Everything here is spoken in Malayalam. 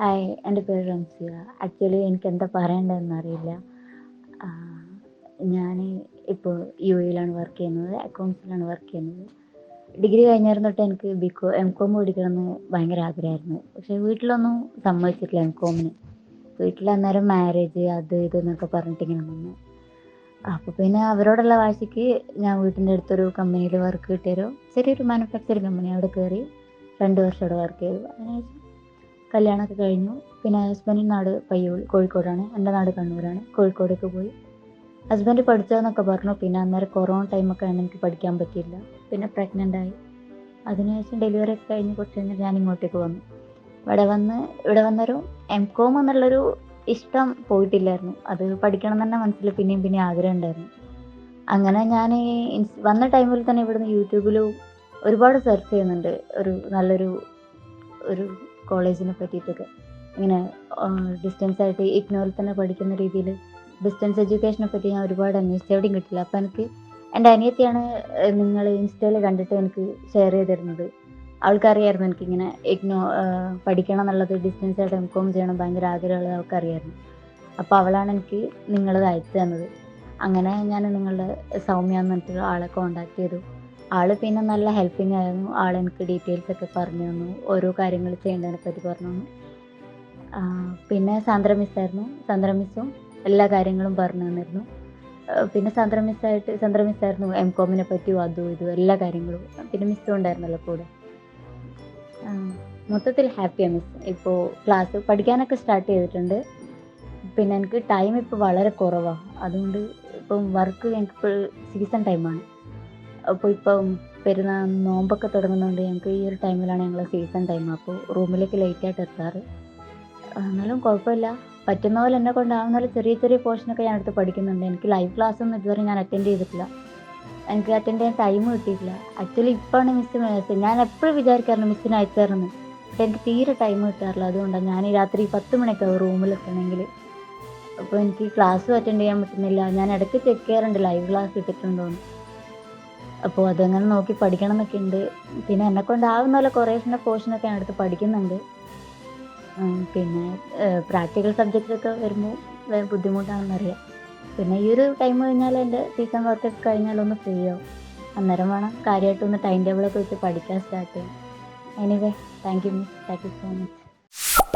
ഹായ് എന്റെ പേര് റംസിയ. ആക്ച്വലി എനിക്ക് എന്താ പറയേണ്ടതെന്ന് അറിയില്ല. ഞാൻ ഇപ്പോൾ യു എയിലാണ് വർക്ക് ചെയ്യുന്നത് അക്കൗണ്ട്സിലാണ് വർക്ക് ചെയ്യുന്നത്. ഡിഗ്രി കഴിഞ്ഞിരുന്നിട്ട് തൊട്ട് എനിക്ക് ബി കോ എം കോം പഠിക്കണമെന്ന് ഭയങ്കര ആഗ്രഹമായിരുന്നു. പക്ഷേ വീട്ടിലൊന്നും സമ്മതിച്ചിട്ടില്ല എം കോമിന് വീട്ടിൽ അന്നേരം മാരേജ് അത് ഇത് എന്നൊക്കെ പറഞ്ഞിട്ട് ഇങ്ങനെ നിന്നു. അപ്പോൾ പിന്നെ അവരോടുള്ള വാശിക്ക് ഞാൻ വീട്ടിന്റെ അടുത്തൊരു കമ്പനിയിൽ വർക്ക് കിട്ടിയൊരു ചെറിയൊരു മാനുഫാക്ചറിങ് കമ്പനി അവിടെ കയറി രണ്ട് വർഷം അവിടെ വർക്ക് ചെയ്തു. അതിനുശേഷം കല്യാണമൊക്കെ കഴിഞ്ഞു. പിന്നെ ഹസ്ബൻഡിന്റെ നാട് പയ്യോളി കോഴിക്കോടാണ്. എന്റെ നാട് കണ്ണൂരാണ്. കോഴിക്കോടേക്ക് പോയി. ഹസ്ബൻഡ് പഠിച്ചതെന്നൊക്കെ പറഞ്ഞു. പിന്നെ അന്നേരം കൊറോണ ടൈമൊക്കെ ആണ് എനിക്ക് പഠിക്കാൻ പറ്റിയില്ല. പിന്നെ പ്രഗ്നന്റ് ആയി. അതിനുശേഷം ഡെലിവറി ഒക്കെ കഴിഞ്ഞ് കുറച്ച് കഴിഞ്ഞിട്ട് ഞാൻ ഇങ്ങോട്ടേക്ക് വന്നു. ഇവിടെ വന്ന് ഇവിടെ വന്നൊരു എം കോം എന്നുള്ളൊരു ഇഷ്ടം പോയിട്ടില്ലായിരുന്നു. അത് പഠിക്കണം തന്നെ മനസ്സിൽ പിന്നെയും പിന്നെയും ആഗ്രഹം ഉണ്ടായിരുന്നു. അങ്ങനെ ഞാൻ വന്ന ടൈമിൽ തന്നെ ഇവിടുന്ന് യൂട്യൂബിൽ ഒരുപാട് സെർച്ച് ചെയ്യുന്നുണ്ട്. ഒരു നല്ലൊരു ഒരു കോളേജിനെ പറ്റിയിട്ടൊക്കെ. ഇങ്ങനെ ഡിസ്റ്റൻസ് ആയിട്ട് ഇഗ്നോറിൽ തന്നെ പഠിക്കുന്ന രീതിയിൽ ഡിസ്റ്റൻസ് എഡ്യൂക്കേഷനെ പറ്റി ഞാൻ ഒരുപാട് അന്വേഷിച്ചു എവിടെയും കിട്ടില്ല. അപ്പം എനിക്ക് എന്റെ അനിയത്തിയാണ് നിങ്ങൾ ഇൻസ്റ്റയിൽ കണ്ടിട്ട് എനിക്ക് ഷെയർ ചെയ്ത് തരുന്നത് അവൾക്കറിയായിരുന്നു എനിക്കിങ്ങനെ ഇഗ്നോ പഠിക്കണം എന്നുള്ളത് ഡിസ്റ്റൻസ് ആയിട്ട് എം കോം ചെയ്യണം ഭയങ്കര ആഗ്രഹമുള്ളത് അവൾക്കറിയായിരുന്നു അപ്പോൾ അവളാണ് എനിക്ക് നിങ്ങളത് അയച്ചു തന്നത്. അങ്ങനെ ഞാൻ നിങ്ങളുടെ സൗമ്യ എന്ന് പറഞ്ഞിട്ട് ആളെ കോണ്ടാക്ട് ചെയ്തു. ആൾ പിന്നെ നല്ല ഹെൽപ്പിംഗ് ആയിരുന്നു. ആൾ എനിക്ക് ഡീറ്റെയിൽസ് ഒക്കെ പറഞ്ഞു തന്നു. ഓരോ കാര്യങ്ങൾ ചെയ്യേണ്ടതിനെ പറ്റി പറഞ്ഞു തന്നു. പിന്നെ സാന്ദ്ര മിസ്സായിരുന്നു സാന്ദ്ര മിസ്സും എല്ലാ കാര്യങ്ങളും പറഞ്ഞു തന്നിരുന്നു. പിന്നെ സാന്ദ്ര മിസ്സായിട്ട് സാന്ദ്ര മിസ്സായിരുന്നു എം കോമിനെ പറ്റിയും അതും ഇതും എല്ലാ കാര്യങ്ങളും. പിന്നെ മിസ്സും ഉണ്ടായിരുന്നല്ലോ കൂടെ. മൊത്തത്തിൽ ഹാപ്പിയാണ് മിസ് ഇപ്പോൾ ക്ലാസ് പഠിക്കാനൊക്കെ സ്റ്റാർട്ട് ചെയ്തിട്ടുണ്ട്. പിന്നെ എനിക്ക് ടൈം ഇപ്പോൾ വളരെ കുറവാണ് അതുകൊണ്ട് ഇപ്പം വർക്ക് എനിക്കിപ്പോൾ സീസൺ ടൈമാണ് അപ്പോൾ ഇപ്പം പെരുന്നാൾ നോമ്പൊക്കെ തുടങ്ങുന്നതുകൊണ്ട് ഞങ്ങൾക്ക് ഈ ഒരു ടൈമിലാണ് ഞങ്ങൾ സീസൺ ടൈം അപ്പോൾ റൂമിലേക്ക് ലേറ്റായിട്ട് എത്താറ്. എന്നാലും കുഴപ്പമില്ല. പറ്റുന്ന പോലെ എന്നെ കൊണ്ടാവുന്ന ചെറിയ ചെറിയ പോർഷനൊക്കെ ഞാൻ എടുത്ത് പഠിക്കുന്നുണ്ട്. എനിക്ക് ലൈവ് ക്ലാസ് ഒന്നും ഇതുവരെ ഞാൻ അറ്റൻഡ് ചെയ്തിട്ടില്ല. എനിക്ക് അറ്റൻഡ് ചെയ്യാൻ ടൈം കിട്ടിയിട്ടില്ല. ആക്ച്വലി ഇപ്പോഴാണ് മിസ് മെസ്സേജ് ഞാൻ എപ്പോഴും വിചാരിക്കാറുണ്ട് മിസ്സിന് അയച്ചു തരുന്നു പക്ഷെ എനിക്ക് തീരെ ടൈം കിട്ടാറില്ല. അതുകൊണ്ടാണ് ഞാൻ ഈ രാത്രി പത്ത് മണിയൊക്കെ റൂമിലെത്തണമെങ്കിൽ അപ്പോൾ എനിക്ക് ക്ലാസ്സും അറ്റൻഡ് ചെയ്യാൻ പറ്റുന്നില്ല. ഞാൻ ഇടയ്ക്ക് ചെക്ക് ചെയ്യാറുണ്ട്. ലൈവ് ക്ലാസ് ഇട്ടിട്ടുണ്ടോയെന്ന് അപ്പോൾ അതങ്ങനെ നോക്കി പഠിക്കണം എന്നൊക്കെ ഉണ്ട്. പിന്നെ എന്നെ കൊണ്ടാവുന്ന പോലെ കുറേശ്ശിന്റെ പോർഷനൊക്കെ ഞാൻ എടുത്ത് പഠിക്കുന്നുണ്ട്. പിന്നെ പ്രാക്ടിക്കൽ സബ്ജക്റ്റൊക്കെ വരുമ്പോൾ ബുദ്ധിമുട്ടാണെന്നറിയാം. പിന്നെ ഈ ഒരു ടൈം കഴിഞ്ഞാൽ എന്റെ സീസൺ വർക്കൊക്കെ കഴിഞ്ഞാൽ ഒന്ന് ഫ്രീ ആവും. അന്നേരം വേണം കാര്യമായിട്ട് ഒന്ന് ടൈം ടേബിളൊക്കെ വെച്ച് പഠിക്കാൻ സ്റ്റാർട്ട് ചെയ്യാം anyway thank you miss thank you so much